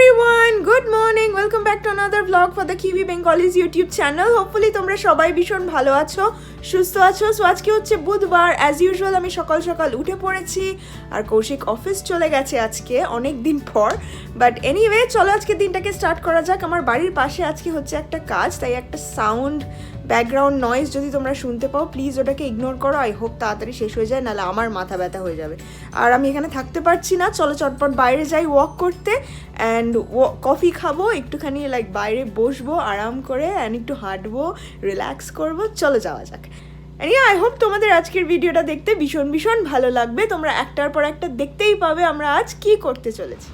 Everyone good morning welcome back to another blog for the Kiwi Bengalis YouTube channel hopefully তোমরা সবাই ভীষণ ভালো আছো, সুস্থ আছো। সো আজকে হচ্ছে বুধবার। অ্যাজ ইউজুয়াল আমি সকাল সকাল উঠে পড়েছি আর কৌশিক অফিস চলে গেছে আজকে, অনেক দিন পর। বাট এনিওয়ে চলো আজকে দিনটাকে স্টার্ট করা যাক। আমার বাড়ির পাশে আজকে হচ্ছে একটা কাজ, তাই একটা সাউন্ড ব্যাকগ্রাউন্ড নয়েজ যদি তোমরা শুনতে পাও প্লিজ ওটাকে ইগনোর করো। আই হোপ তাড়াতাড়ি শেষ হয়ে যায়, নাহলে আমার মাথা ব্যথা হয়ে যাবে। আর আমি এখানে থাকতে পারছি না, চলো চটপট বাইরে যাই ওয়াক করতে। অ্যান্ড কফি খাব, একটুখানি লাইক বাইরে বসবো, আরাম করে অ্যান্ড একটু হাঁটবো রিল্যাক্স করব, চলো যাওয়া যাক। আই হোপ তোমাদের আজকের ভিডিওটা দেখতে ভীষণ ভীষণ ভালো লাগবে। তোমরা একটার পর একটা দেখতেই পাবে আমরা আজ কি করতে চলেছি।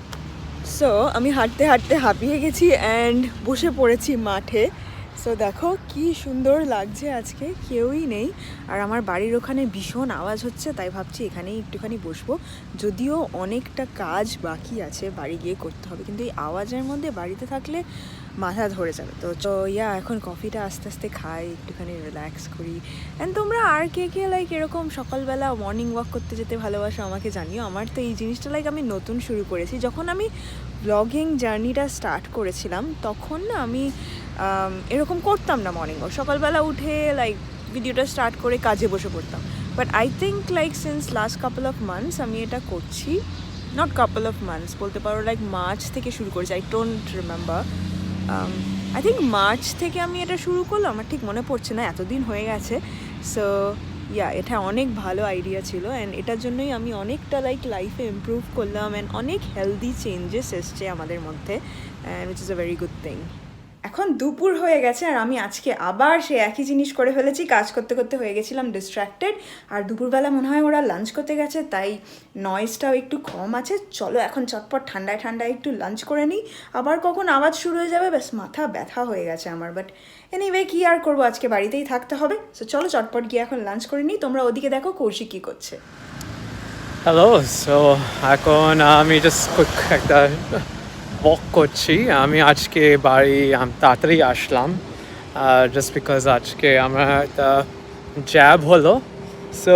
সো আমি হাঁটতে হাঁটতে হাঁপিয়ে গেছি অ্যান্ড বসে পড়েছি মাঠে। সো দেখো কি সুন্দর লাগছে আজকে, কেউই নেই। আর আমার বাড়ির ওখানে ভীষণ আওয়াজ হচ্ছে, তাই ভাবছি এখানেই একটুখানি বসবো। যদিও অনেকটা কাজ বাকি আছে, বাড়ি গিয়ে করতে হবে। কিন্তু এই আওয়াজের মধ্যে বাড়িতে থাকলে মাথা ধরে যাবে। তো তো ইয়া এখন কফিটা আস্তে আস্তে খাই, একটুখানি রিল্যাক্স করি। অ্যান্ড তোমরা আর কে কে লাইক এরকম সকালবেলা মর্নিং ওয়াক করতে যেতে ভালোবাসো আমাকে জানিও। আমার তো এই জিনিসটা লাইক আমি নতুন শুরু করেছি। যখন আমি ব্লগিং জার্নিটা স্টার্ট করেছিলাম, তখন না আমি এরকম করতাম না মর্নিং ওয়াক সকালবেলা উঠে লাইক ভিডিওটা স্টার্ট করে কাজে বসে পড়তাম। But I think like since last couple of months আমি এটা করছি। নট কাপল অফ মান্থস বলতে পারো লাইক মার্চ থেকে শুরু করেছি। I don't remember I think March থেকে আমি এটা শুরু করলাম, আমার ঠিক মনে পড়ছে না, এতদিন হয়ে গেছে। সো ইয়া এটা অনেক ভালো আইডিয়া ছিল অ্যান্ড এটার জন্যই আমি অনেকটা লাইক লাইফে ইম্প্রুভ করলাম অ্যান্ড অনেক হেলদি চেঞ্জেস এসছে আমাদের মধ্যে and which is a very good thing এখন দুপুর হয়ে গেছে আর আমি আজকে আবার সে একই জিনিস করে ফেলেছি। কাজ করতে করতে হয়ে গেছিলাম ডিস্ট্র্যাক্টেড আর দুপুরবেলা মনে হয় ওরা লাঞ্চ করতে গেছে, তাই নয়েজটাও একটু কম আছে। চলো এখন চটপট ঠান্ডায় ঠান্ডায় একটু লাঞ্চ করে নিই। আবার কখন আওয়াজ শুরু হয়ে যাবে, ব্যাস মাথা ব্যথা হয়ে গেছে আমার। বাট এনিওয়ে কি আর করব? আজকে বাড়িতেই থাকতে হবে। সো চলো চটপট গিয়ে এখন লাঞ্চ করে নিই। তোমরা ওদিকে দেখো কৌশিক কী করছে। হ্যালো সো এখন আমি জাস্ট একটা ওয়াক করছি আমি আজকে বাড়ি আম, তাড়াতাড়ি আসলাম জাস্ট বিকজ আজকে আমার একটা জ্যাব হলো সো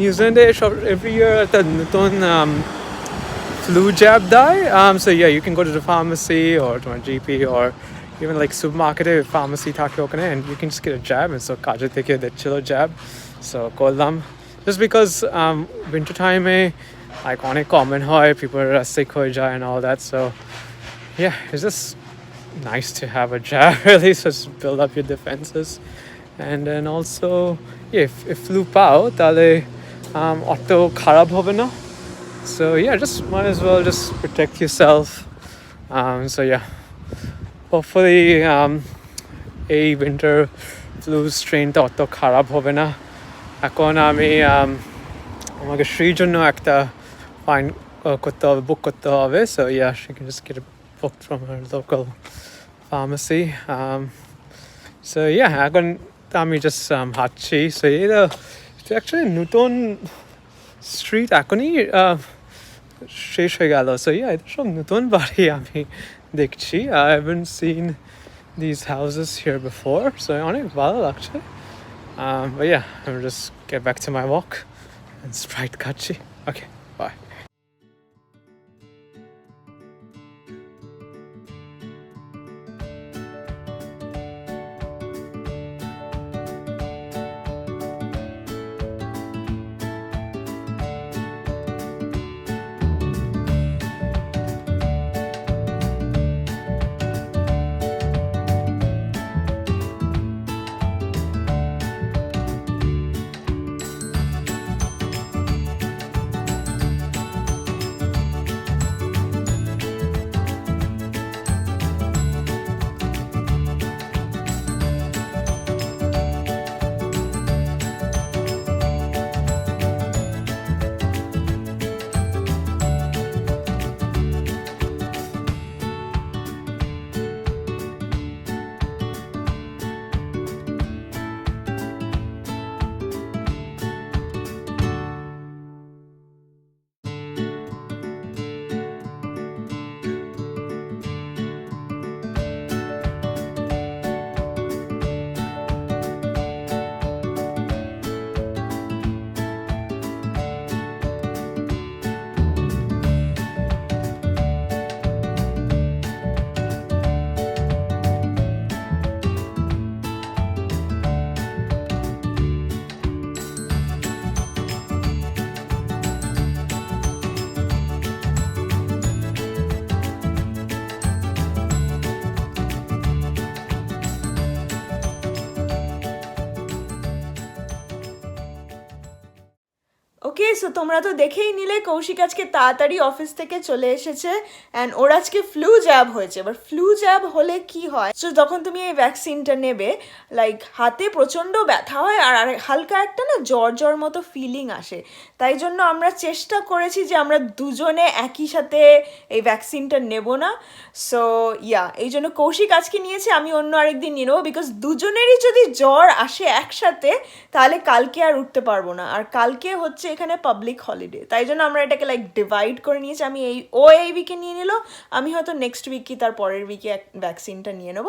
নিউজিল্যান্ডে সব এভরি ইয়ার একটা নতুন flu jab দেয় um, so yeah you can go to the pharmacy or to my GP or even like supermarket pharmacy থাকে ওখানে and you can just get a jab and so কাজে থেকে দিচ্ছিল jab so করলাম just because um, winter time like অনেক common হয় people are sick হয়ে যায় and all that so yeah it's just nice to have a jab really so just build up your defenses and then also yeah, if, if flu পাও তাহলে um, অত খারাপ হবে না so yeah, just might as well just protect yourself. Um, so yeah, hopefully um, এই winter flu strain টা অত খারাপ হবে না এখন আমি um, আমাকে শ্রীর জন্য একটা ফাইন করতে হবে বুক করতে হবে so yeah she can just get it booked from her local pharmacy um, so yeah এখন আমি just um, হাঁটছি so এটা এটা actually নতুন স্ট্রিট এখনই আহ, শেষ হয়ে গেল সো ইয়া এটা সব নতুন বাড়ি আমি দেখছি I haven't seen this houses here before so অনেক ভালো লাগছে Um, but yeah, I'm just get back to my walk and Sprite খাচ্ছি Okay, Okay so তোমরা তো দেখেই নিলে কৌশিক আজকে তাড়াতাড়ি অফিস থেকে চলে এসেছে অ্যান্ড ওর আজকে ফ্লু জ্যাব হয়েছে। এবার ফ্লু জ্যাব হলে কি হয়? সো যখন তুমি এই ভ্যাকসিনটা নেবে লাইক হাতে প্রচণ্ড ব্যথা হয় আর হালকা একটা না জ্বর জ্বর মতো ফিলিং আসে। তাই জন্য আমরা চেষ্টা করেছি যে আমরা দুজনে একই সাথে এই ভ্যাকসিনটা নেব না। সো ইয়া এই জন্য কৌশিক আজকে নিয়েছে, আমি অন্য আরেকদিন নিয়ে নেব বিকজ দুজনেরই যদি জ্বর আসে একসাথে, তাহলে কালকে আর উঠতে পারব না। আর কালকে হচ্ছে এখানে পাবলিক হলিডে তাই জন্য আমরা এটাকে লাইক ডিভাইড করে নিয়েছি। আমি এই ও এই উইকে নিয়ে নিল আমি হয়তো নেক্সট উইক কি তার পরের উইকে ভ্যাকসিনটা নিয়ে নেব।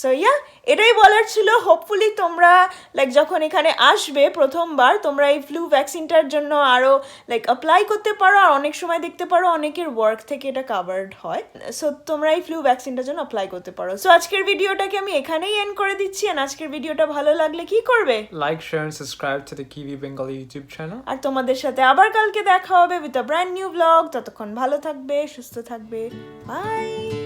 সো ইয়া এটাই বলার ছিল। হোপফুলি তোমরা লাইক যখন এখানে আসবে প্রথমবার তোমরা এই ফ্লু ভ্যাকসিনটার জন্য আরও লাইক অ্যাপ্লাই করতে পারো। আর অনেক সময় দেখতে পারো অনেকের ওয়ার্ক থেকে এটা কাভার্ড হয়। সো তোমরা এই ফ্লু ভ্যাকসিনটার জন্য অ্যাপ্লাই করতে পারো। সো আজকের ভিডিওটাকে আমি এখানেই এন্ড করে দিচ্ছি। আর আজকের ভিডিওটা ভালো লাগলে কি করবে? Like and subscribe to the Kiwi Bengali YouTube channel. আর তোমাদের সাথে আবার কালকে দেখা হবে with a brand new blog ততক্ষণ ভালো থাকবে, সুস্থ থাকবে। বাই